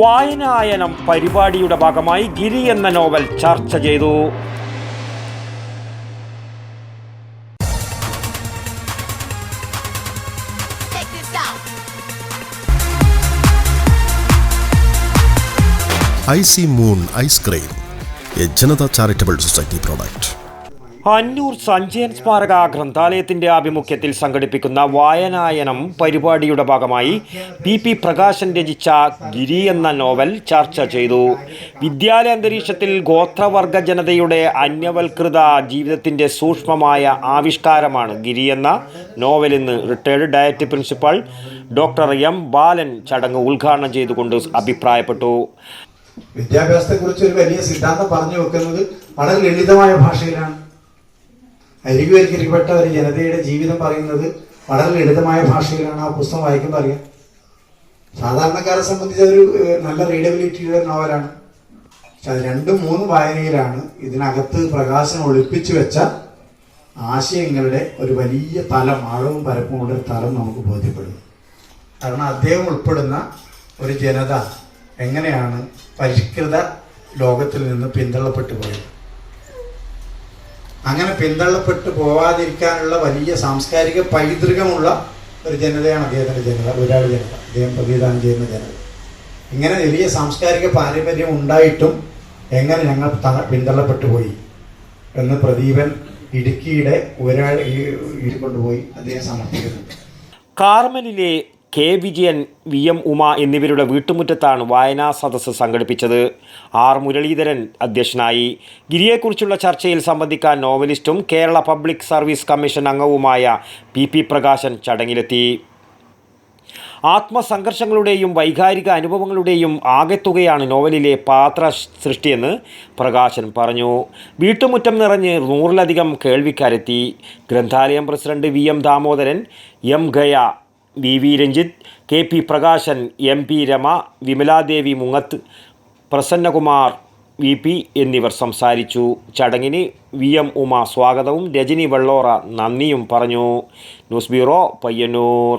വായനായനം പരിപാടിയുടെ ഭാഗമായി ഗിരി എന്ന നോവൽ ചർച്ച ചെയ്തു. Icy moon ice cream A Janata charitable society product. Annur Sanjayan സ്മാരക ഗ്രന്ഥാലയത്തിന്റെ ആഭിമുഖ്യത്തിൽ സംഘടിപ്പിക്കുന്ന വായനായനം പരിപാടിയുടെ ഭാഗമായി പി പി പ്രകാശൻ രചിച്ച ഗിരി എന്ന നോവൽ ചർച്ച ചെയ്തു. വിദ്യാലയ അന്തരീക്ഷത്തിൽ ഗോത്രവർഗ ജനതയുടെ അന്യവൽകൃത ജീവിതത്തിന്റെ സൂക്ഷ്മമായ ആവിഷ്കാരമാണ് ഗിരി എന്ന നോവലെന്ന് retired DIET principal doctor M Balan ചടങ്ങ് ഉദ്ഘാടനം ചെയ്തുകൊണ്ട് അഭിപ്രായപ്പെട്ടു. വിദ്യാഭ്യാസത്തെക്കുറിച്ച് ഒരു വലിയ സിദ്ധാന്തം പറഞ്ഞു വെക്കുന്നത് വളരെ ലളിതമായ ഭാഷയിലാണ്. അരികുവൽക്കരിക്കപ്പെട്ട ഒരു ജനതയുടെ ജീവിതം പറയുന്നത് വളരെ ലളിതമായ ഭാഷയിലാണ്. ആ പുസ്തകം വായിക്കുമ്പോൾ അറിയാം. സാധാരണക്കാരെ സംബന്ധിച്ച് ഒരു നല്ല റീഡബിലിറ്റിയുടെ നോവലാണ്. പക്ഷെ അത് രണ്ടും മൂന്നും വായനയിലാണ് ഇതിനകത്ത് പ്രകാശം ഒളിപ്പിച്ചു വെച്ച ആശയങ്ങളുടെ ഒരു വലിയ തലം ആഴവും പരപ്പുമുള്ള ഒരു തലം നമുക്ക് ബോധ്യപ്പെടുന്നു. കാരണം അദ്ദേഹം ഉൾപ്പെടുന്ന ഒരു ജനത എങ്ങനെയാണ് പരിഷ്കൃത ലോകത്തിൽ നിന്ന് പിന്തള്ളപ്പെട്ടു പോയത്? അങ്ങനെ പിന്തള്ളപ്പെട്ടു പോവാതിരിക്കാനുള്ള വലിയ സാംസ്കാരിക പൈതൃകമുള്ള ഒരു ജനതയാണ് അദ്ദേഹത്തിന്റെ ജനത ഒരാൾ ജനത. അദ്ദേഹം പ്രതിദാനം ചെയ്യുന്ന ജനത. ഇങ്ങനെ വലിയ സാംസ്കാരിക പാരമ്പര്യം ഉണ്ടായിട്ടും എങ്ങനെ ഞങ്ങൾ പിന്തള്ളപ്പെട്ടു പോയി എന്ന് പ്രദീപൻ ഇടുക്കിയുടെ ഒരാൾ കൊണ്ടുപോയി അദ്ദേഹം സമർപ്പിക്കുന്നുണ്ട്. കാർമലിലെ K. Vijayan V. M. Uma എന്നിവരുടെ വീട്ടുമുറ്റത്താണ് വായനാ സദസ്സ് സംഘടിപ്പിച്ചത്. ആർ. മുരളീധരൻ അധ്യക്ഷനായി. ഗിരിയെക്കുറിച്ചുള്ള ചർച്ചയിൽ സംബന്ധിക്കാൻ നോവലിസ്റ്റും കേരള പബ്ലിക് സർവീസ് കമ്മീഷൻ അംഗവുമായ പി. പി. പ്രകാശൻ ചടങ്ങിലെത്തി. ആത്മസംഘർഷങ്ങളുടെയും വൈകാരിക അനുഭവങ്ങളുടെയും ആകെത്തുകയാണ് നോവലിലെ പാത്ര സൃഷ്ടിയെന്ന് പ്രകാശൻ പറഞ്ഞു. വീട്ടുമുറ്റം നിറഞ്ഞ് നൂറിലധികം കേൾവിക്കാരെത്തി. ഗ്രന്ഥാലയം president V. M. Damodaran M. Gaya V V Ranjith K P Prakashan M P Rama Vimaladevi Mungath Prasannakumar V P എന്നിവർ സംസാരിച്ചു. ചടങ്ങിന് വി എം ഉമ സ്വാഗതവും രജനി വെള്ളോറ നന്ദിയും പറഞ്ഞു. News bureau Payyanur.